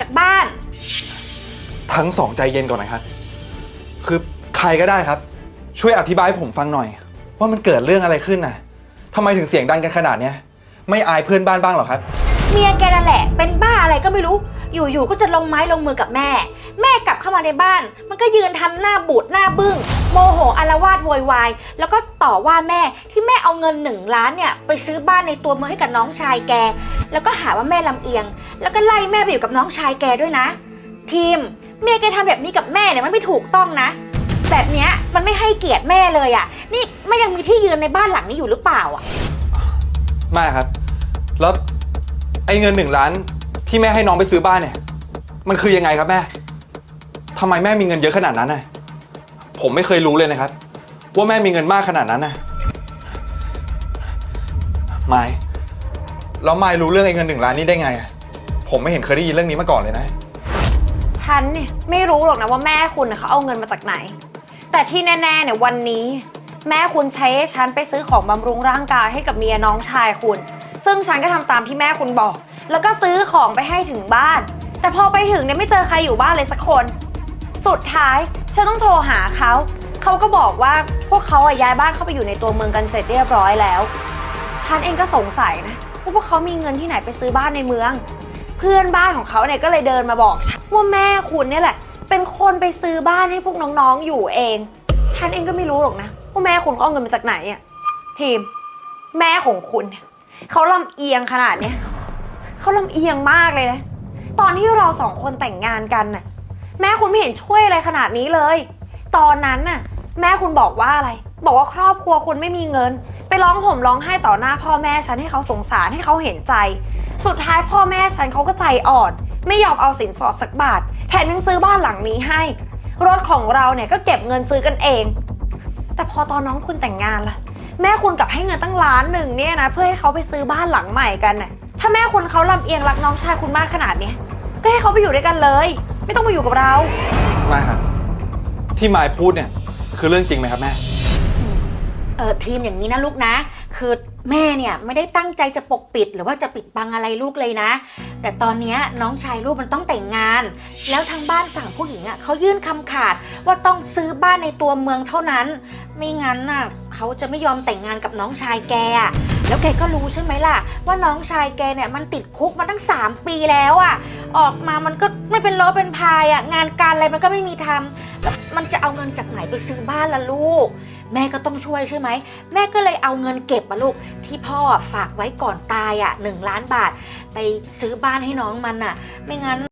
จากบ้าน ทั้งสองใจเย็นก่อนนะครับ คือใครก็ได้ครับ ช่วยอธิบายให้ผมฟังหน่อย ว่ามันเกิดเรื่องอะไรขึ้นน่ะทำไมถึงเสียงดังกันขนาดเนี้ย ไม่อายเพื่อนบ้านบ้างเหรอครับ เมียแกนั่นแหละ เป็นบ้าอะไรก็ไม่รู้ อยู่ๆ ก็จะลงไม้ลงมือกับแม่ แม่กลับเข้ามาในบ้าน มันก็ยืนทำหน้าบูดหน้าบึ้ง โมโหอารวาสโวยวายแล้วก็ต่อว่าแม่ที่แม่เอาเงินหนึ่งล้านเนี่ยไปซื้อบ้านในตัวเมืองให้กับน้องชายแก แล้วก็หาว่าแม่ลำเอียง แล้วก็ไล่แม่ไปอยู่กับน้องชายแกด้วยนะ ทีมเมียแกทำแบบนี้กับแม่เนี่ยมันไม่ถูกต้องนะ แบบเนี้ยมันไม่ให้เกียรติแม่เลยอะ่ะ นี่ไม่ยังมีที่ยืนในบ้านหลังนี้อยู่หรือเปล่าอะ ไม่ครับ แล้วไอ้เงินหนึ่งล้านที่แม่ให้น้องไปซื้อบ้านเนี่ย มันคือยังไงครับแม่ทำไมแม่มีเงินเยอะขนาดนั้นน่ะ ผมไม่เคยรู้เลยนะครับ ว่าแม่มีเงินมากขนาดนั้นนะไมายแล้วไมายรู้เรื่องไอ้เงินหนึ่งล้านนี่ได้ไงอะผมไม่เห็นเคยได้ยินเรื่องนี้มาก่อนเลยนะ ฉันเนี่ยไม่รู้หรอกนะว่าแม่คุณน่ะเขาเอาเงินมาจากไหน แต่ที่แน่ๆเนี่ยวันนี้ แม่คุณใช้ให้ฉันไปซื้อของบำรุงร่างกายให้กับเมียน้องชายคุณ ซึ่งฉันก็ทำตามที่แม่คุณบอก แล้วก็ซื้อของไปให้ถึงบ้าน แต่พอไปถึงเนี่ยไม่เจอใครอยู่บ้านเลยสักคน สุดท้าย ฉันต้องโทรหาเขา เขาก็บอกว่าพวกเขาอะย้ายบ้านเข้าไปอยู่ในตัวเมืองกันเสร็จเรียบร้อยแล้ว ฉันเองก็สงสัยนะว่าพวกเขามีเงินที่ไหนไปซื้อบ้านในเมือง เพื่อนบ้านของเขาเนี่ยก็เลยเดินมาบอกฉันว่าแม่คุณเนี่ยแหละ เป็นคนไปซื้อบ้านให้พวกน้องๆอยู่เอง ฉันเองก็ไม่รู้หรอกนะว่าแม่คุณเขาเอาเงินมาจากไหนอะทีม แม่ของคุณเนี่ยเขาลำเอียงขนาดเนี้ยเขาลำเอียงมากเลยนะ ตอนที่เราสองคนแต่งงานกันน่ะ แม่คุณไม่เห็นช่วยอะไรขนาดนี้เลย ตอนนั้นน่ะ แม่คุณบอกว่าอะไร บอกว่าครอบครัวคุณไม่มีเงิน ไปร้องห่มร้องไห้ต่อหน้าพ่อแม่ฉันให้เขาสงสารให้เขาเห็นใจ สุดท้ายพ่อแม่ฉันเขาก็ใจอ่อน ไม่ยอมเอาสินสอดสักบาท แถมยังซื้อบ้านหลังนี้ให้ รถของเราเนี่ยก็เก็บเงินซื้อกันเอง แต่พอตอนน้องคุณแต่งงานล่ะ แม่คุณกลับให้เงินตั้งล้านหนึ่งเนี่ยนะเพื่อให้เขาไปซื้อบ้านหลังใหม่กันน่ะถ้าแม่คุณเขาลำเอียงรักน้องชายคุณมากขนาดนี้ก็ให้เขาไปอยู่ด้วยกันเลย ไม่ต้องมาอยู่กับเราไม่ครับที่ไมายพูดเนี่ยคือเรื่องจริงไหมครับแม่ เออทีมอย่างนี้นะลูกนะ คือแม่เนี่ยไม่ได้ตั้งใจจะปกปิด หรือว่าจะปิดบังอะไรลูกเลยนะ แต่ตอนเนี้ยน้องชายลูกมันต้องแต่งงาน แล้วทางบ้านฝั่งผู้หญิงอะเขายื่นคำขาดว่าต้องซื้อบ้านในตัวเมืองเท่านั้น ไม่งั้นน่ะเขาจะไม่ยอมแต่งงานกับน้องชายแกอะแล้วแกก็รู้ใช่ไหมล่ะ ว่าน้องชายแกเนี่ยมันติดคุกมาตั้ง 3 ปีแล้วอะ ออกมามันก็ไม่เป็นล้อเป็นพายอะงานการอะไรมันก็ไม่มีทำแล้วมันจะเอาเงินจากไหนไปซื้อบ้านล่ะลูก แม่ก็ต้องช่วยใช่ไหม แม่ก็เลยเอาเงินเก็บอะลูก ที่พ่อฝากไว้ก่อนตายอะหนึ่งล้านบาท ไปซื้อบ้านให้น้องมันอะไม่งั้น